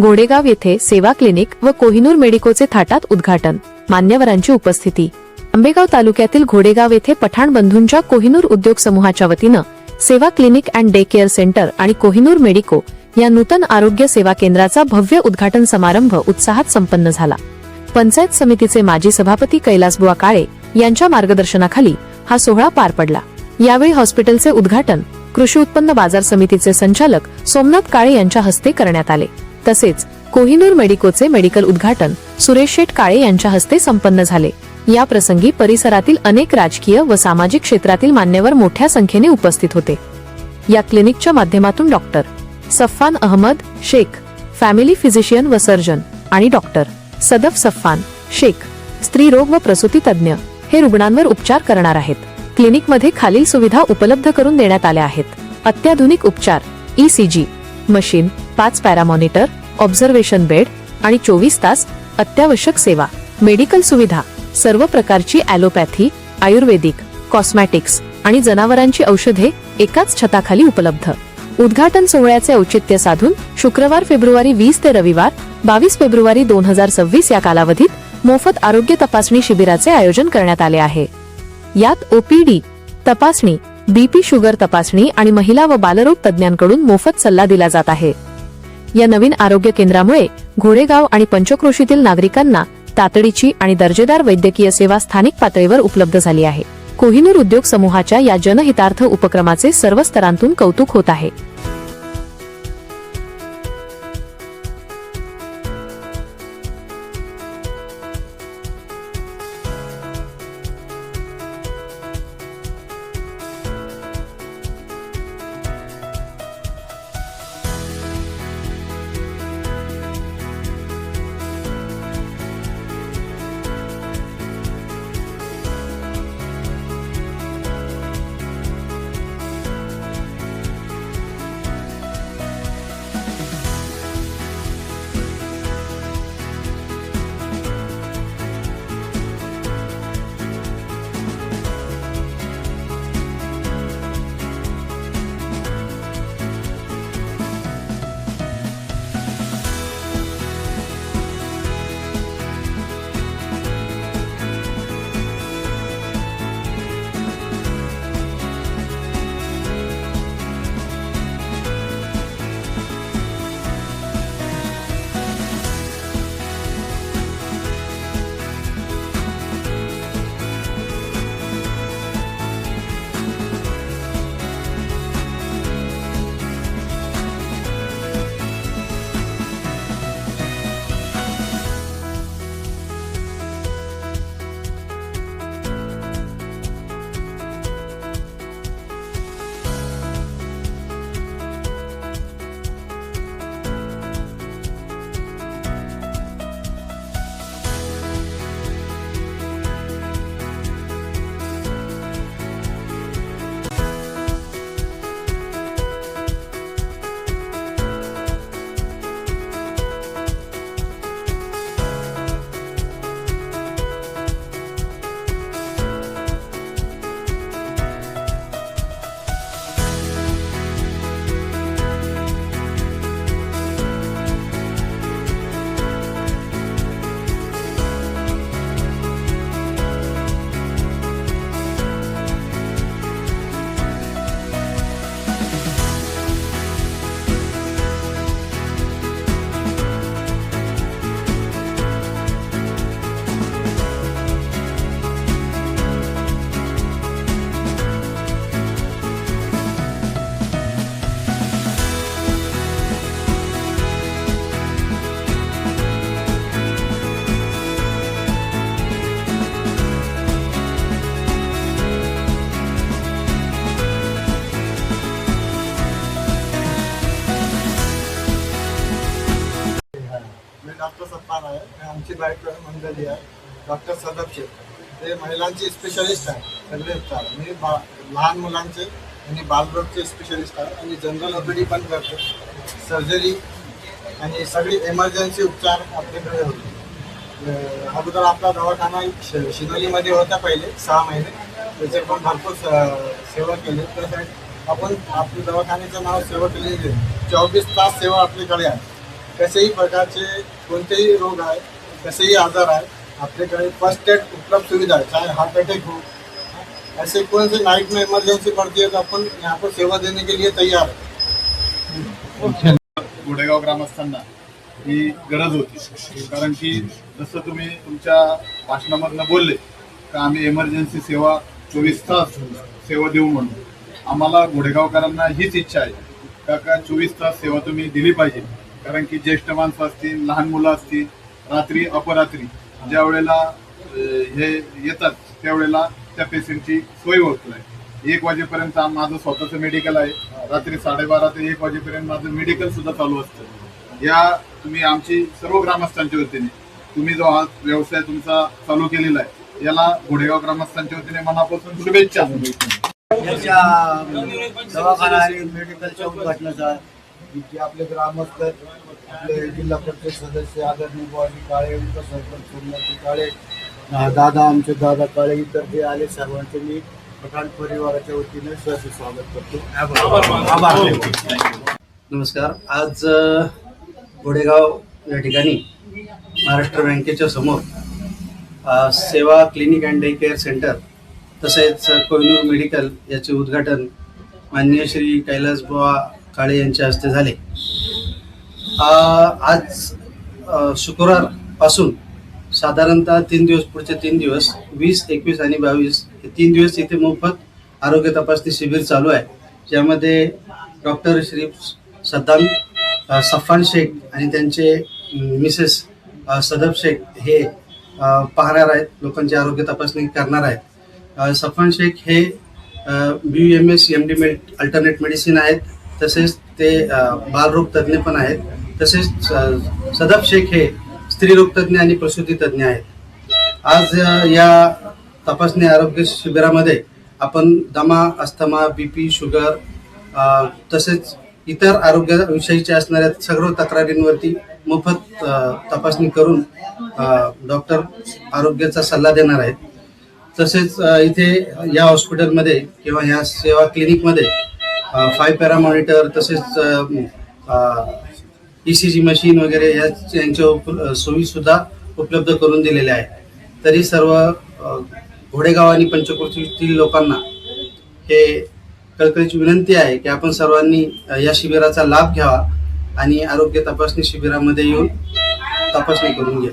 घोडेगाव येथे सेवा क्लिनिक व कोहिनूर मेडिकोचे थाटात उद्घाटन. मान्यवरांची उपस्थिती. आंबेगाव तालुक्यातील घोडेगाव येथे पठाण बंधूंच्या कोहिनूर उद्योग समूहाच्या वतीनं Seva clinic and day care centre आणि कोहिनूर मेडिको या नूतन आरोग्य सेवा केंद्राचा भव्य उद्घाटन समारंभ उत्साहात संपन्न झाला. पंचायत समितीचे माजी सभापती कैलासबुवा काळे यांच्या मार्गदर्शनाखाली हा सोहळा पार पडला. यावेळी हॉस्पिटलचे उद्घाटन कृषी उत्पन्न बाजार समितीचे संचालक सोमनाथ काळे यांच्या हस्ते करण्यात आले. तसेच कोहिनूर मेडिकोचे मेडिकल उद्घाटन सुरेश शेठ काळे यांच्या हस्ते संपन्न झाले. या प्रसंगी परिसरातील अनेक राजकीय व सामाजिक क्षेत्रातील मान्यवर मोठ्या संख्येने उपस्थित होते. या क्लिनिकच्या माध्यमातून doctor Saffan Ahmed Shaikh family physician व सर्जन आणि डॉक्टर सदफ सफ्फान शेख स्त्रीरोग व प्रसूती तज्ज्ञ हे रुग्णांवर उपचार करणार आहेत. क्लिनिकमध्ये खालील सुविधा उपलब्ध करून देण्यात आल्या आहेत. अत्याधुनिक उपचार ईसीजी मशीन पाच पॅरामॉनिटर ऑब्झर्वेशन बेड आणि चोवीस तास अत्यावश्यक सेवा. मेडिकल सुविधा सर्व प्रकारची ॲलोपॅथी आयुर्वेदिक कॉस्मॅटिक्स आणि जनावरांची औषधे एकाच छताखाली उपलब्ध. उद्घाटन सोहळ्याचे औचित्य साधून शुक्रवार फेब्रुवारी वीस ते रविवार बावीस फेब्रुवारी दोन हजार सव्वीस या कालावधीत मोफत आरोग्य तपासणी शिबिराचे आयोजन करण्यात आले आहे. यात ओपीडी तपासणी बीपी शुगर तपासणी आणि महिला व बालरोग तज्ज्ञांकडून मोफत सल्ला दिला जात आहे. या नवीन आरोग्य केंद्रामुळे घोडेगाव आणि पंचक्रोशीतील नागरिकांना तातडीची आणि दर्जेदार वैद्यकीय सेवा स्थानिक पातळीवर उपलब्ध झाली आहे. कोहिनूर उद्योग समूहाच्या या जनहितार्थ उपक्रमाचे सर्व स्तरांतून कौतुक होत आहे. आमची बायको मंडळी आहे डॉक्टर सदाब शेख ते महिलांचे स्पेशलिस्ट आहे सगळे उपचार. मी बा लहान मुलांचे आणि बालरोगचे स्पेशलिस्ट आहे आणि जनरल ओपीडी पण करतो. सर्जरी आणि सगळी एमर्जन्सी उपचार आपल्याकडे होते. अगोदर आपला दवाखाना श- शिनोलीमध्ये होता पहिले सहा महिने. त्याचे पण भरपूर स- सेवा केली. त्यासाठी आपण आपल्या दवाखान्याचं नाव सेवा केली चोवीस तास सेवा आपल्याकडे आहे. कशाही प्रकारचे कोणतेही रोग आहे कसेही आजार आहे आपल्याकडे फर्स्ट एड उपलब्ध सुविधा हो, आहे चाहे हार्ट अटैक हो ऐसे कौन से नाइट में इमरजेंसी पड़ती है तो अपन यहाँ पर सेवा देने के लिए तैयार है गोडेगाव ग्रामस्थांना ही गरज होती. कारण की जसं तुम्ही तुमच्या भाषणामधनं बोलले का आम्ही इमर्जन्सी सेवा चोवीस तास सेवा देऊ म्हणून. आम्हाला घोडेगावकरांना हीच इच्छा आहे का का चोवीस तास सेवा तुम्ही दिली पाहिजे. कारण की ज्येष्ठ माणसं असतील लहान मुलं असतील रात्री अपरात्री ज्या वेळेला हे येतात त्यावेळेला त्या पेशंटची सोय होत नाही. एक वाजेपर्यंत माझं स्वतःचं मेडिकल आहे. रात्री साडेबारा ते एक वाजेपर्यंत माझं मेडिकल सुद्धा चालू असतं. या तुम्ही आमची सर्व ग्रामस्थांच्या वतीने तुम्ही जो हा व्यवसाय तुमचा चालू केलेला आहे याला घोडेगाव ग्रामस्थांच्या वतीने मनापासून शुभेच्छा. दवाखाना आणि मेडिकलच्या उद्घाटनाचा. जे आपले ग्रामस्थ आपले जिल्हा परिषद सदस्य आदरणीय बुवाजी काळे उपसरपंच सोमनाथजी काळे दादा आमचे दादा काळे इतर जे आले सर्वांचे मी पठाण परिवाराच्या वतीने सहज स्वागत करतो. आभार. नमस्कार. आज गोडेगाव या ठिकाणी महाराष्ट्र बँकेच्या समोर Seva clinic and day care centre तसेच कोहिनूर मेडिकल याचे उद्घाटन माननीय श्री कैलास बुवा काळे यांच्या हस्ते झाले. आज शुक्रवार शुक्रवारपासून साधारणतः तीन दिवस पुढचे तीन दिवस वीस एकवीस आणि बावीस हे तीन दिवस इथे मोफत आरोग्य तपासणी शिबिर चालू आहे. ज्यामध्ये डॉक्टर श्री सद्दाम सफान शेख आणि त्यांचे मिसेस सदब शेख हे पाहणार आहेत लोकांची आरोग्य तपासणी करणार आहेत. सफान शेख हे B M S M D med alternate medicine आहेत. तसेच ते बालरोग तज्ज्ञ पण आहेत. तसेच सदब शेख हे स्त्रीरोग तज्ज्ञ आणि प्रसूती तज्ज्ञ आहेत. आज या तपासणी आरोग्य शिबिरामध्ये आपण दमा अस्थमा बीपी शुगर तसेच इतर आरोग्याविषयीच्या असणाऱ्या सर्व तक्रारींवरती मोफत तपासणी करून डॉक्टर आरोग्याचा सल्ला देणार आहेत. तसेच इथे या हॉस्पिटलमध्ये किंवा ह्या सेवा क्लिनिकमध्ये फाय पॅरामॉनिटर तसेच ई सी जी मशीन वगैरे या यांच्या उप- सोयीसुद्धा उपलब्ध करून दिलेल्या आहेत. तरी सर्व घोडेगाव आणि पंचकृषीतील लोकांना हे कळकळीची विनंती आहे की आपण सर्वांनी या शिबिराचा लाभ घ्यावा आणि आरोग्य तपासणी शिबिरामध्ये येऊन तपासणी करून घ्या.